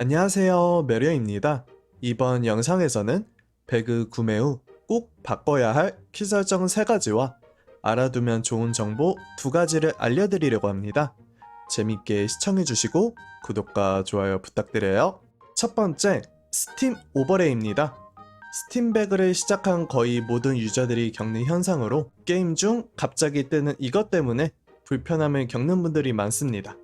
안녕하세요. 메려입니다. 이번 영상에서는 배그 구매 후 꼭 바꿔야 할 키 설정 3가지와 알아두면 좋은 정보 2가지를 알려드리려고 합니다. 재밌게 시청해주시고 구독과 좋아요 부탁드려요. 첫 번째, 스팀 오버레이입니다. 스팀 배그를 시작한 거의 모든 유저들이 겪는 현상으로 게임 중 갑자기 뜨는 이것 때문에 불편함을 겪는 분들이 많습니다.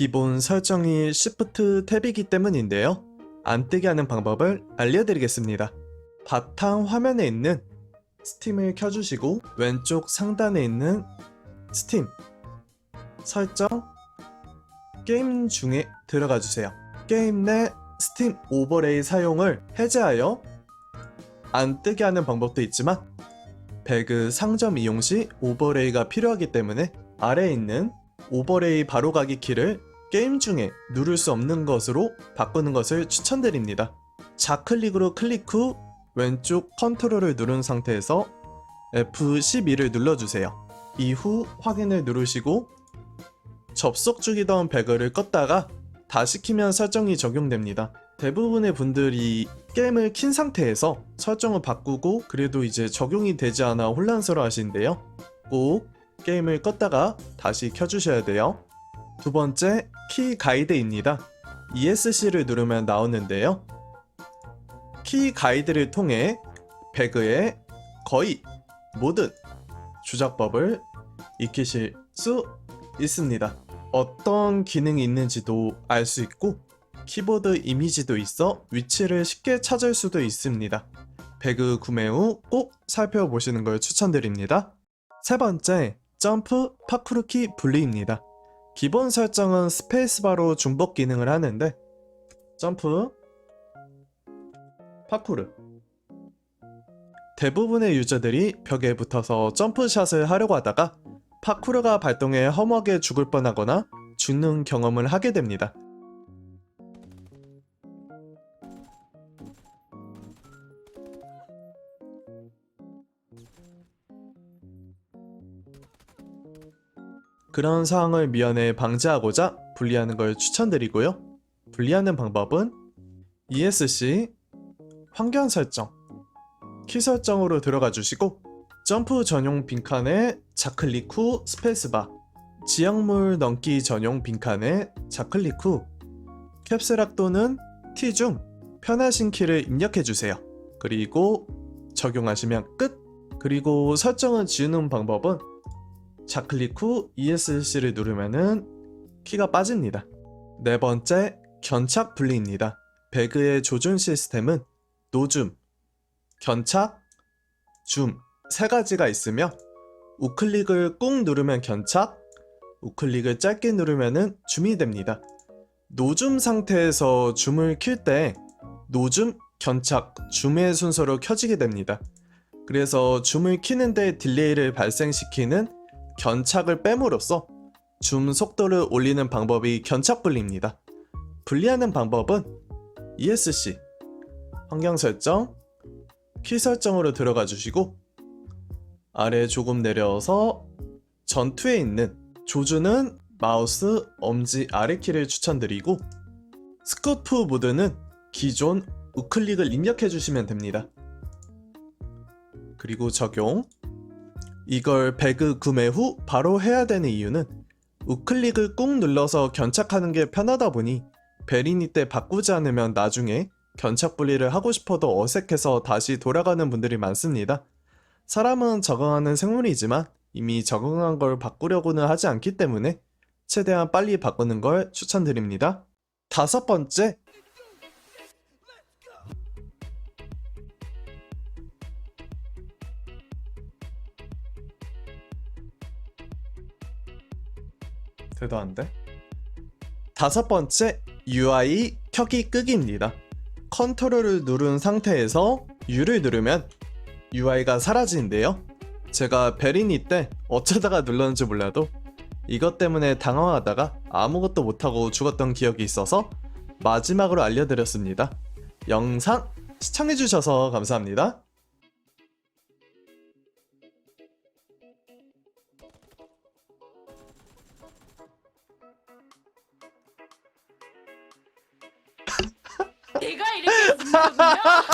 기본 설정이 Shift 탭이기 때문인데요. 안 뜨게 하는 방법을 알려드리겠습니다. 바탕 화면에 있는 스팀을 켜주시고 왼쪽 상단에 있는 스팀 설정 게임 중에 들어가 주세요. 게임 내 스팀 오버레이 사용을 해제하여 안 뜨게 하는 방법도 있지만 배그 상점 이용 시 오버레이가 필요하기 때문에 아래에 있는 오버레이 바로가기 키를 게임 중에 누를 수 없는 것으로 바꾸는 것을 추천드립니다. 좌클릭으로 클릭 후 왼쪽 컨트롤을 누른 상태에서 F12를 눌러주세요. 이후 확인을 누르시고 접속 중이던 배그를 껐다가 다시 키면 설정이 적용됩니다. 대부분의 분들이 게임을 킨 상태에서 설정을 바꾸고 그래도 이제 적용이 되지 않아 혼란스러워 하시는데요. 꼭 게임을 껐다가 다시 켜주셔야 돼요. 두 번째, 키 가이드입니다. ESC를 누르면 나오는데요. 키 가이드를 통해 배그의 거의 모든 조작법을 익히실 수 있습니다. 어떤 기능이 있는지도 알 수 있고 키보드 이미지도 있어 위치를 쉽게 찾을 수도 있습니다. 배그 구매 후 꼭 살펴보시는 걸 추천드립니다. 세 번째, 점프 파쿠르키 분리입니다. 기본 설정은 스페이스바로 중복 기능을 하는데 점프 파쿠르 대부분의 유저들이 벽에 붙어서 점프샷을 하려고 하다가 파쿠르가 발동해 허무하게 죽을 뻔하거나 죽는 경험을 하게 됩니다. 그런 상황을 미연에 방지하고자 분리하는 걸 추천드리고요. 분리하는 방법은 ESC 환경 설정 키 설정으로 들어가 주시고 점프 전용 빈칸에 좌클릭 후 스페이스바 지역물 넘기 전용 빈칸에 좌클릭 후 캡슐락 또는 T 중 편하신 키를 입력해 주세요. 그리고 적용하시면 끝. 그리고 설정을 지우는 방법은 좌클릭 후 ESC를 누르면은 키가 빠집니다. 네 번째, 견착 분리입니다. 배그의 조준 시스템은 노줌, 견착, 줌 세 가지가 있으며 우클릭을 꾹 누르면 견착, 우클릭을 짧게 누르면은 줌이 됩니다. 노줌 상태에서 줌을 킬 때 노줌, 견착, 줌의 순서로 켜지게 됩니다. 그래서 줌을 키는데 딜레이를 발생시키는 견착을 뺨으로써 줌 속도를 올리는 방법이 견착 분리입니다. 분리하는 방법은 ESC 환경 설정 키 설정으로 들어가 주시고 아래 조금 내려서 전투에 있는 조준은 마우스 엄지 아래 키를 추천드리고 스코프 모드는 기존 우클릭을 입력해 주시면 됩니다. 그리고 적용 이걸 배그 구매 후 바로 해야 되는 이유는 우클릭을 꾹 눌러서 견착하는 게 편하다 보니 베리니 때 바꾸지 않으면 나중에 견착 분리를 하고 싶어도 어색해서 다시 돌아가는 분들이 많습니다. 사람은 적응하는 생물이지만 이미 적응한 걸 바꾸려고는 하지 않기 때문에 최대한 빨리 바꾸는 걸 추천드립니다. 다섯 번째, 대단한데? 다섯 번째, UI 켜기 끄기입니다. 컨트롤을 누른 상태에서 U를 누르면 UI가 사라지는데요. 제가 베리니 때 어쩌다가 눌렀는지 몰라도 이것 때문에 당황하다가 아무것도 못하고 죽었던 기억이 있어서 마지막으로 알려드렸습니다. 영상 시청해주셔서 감사합니다. 있거든요.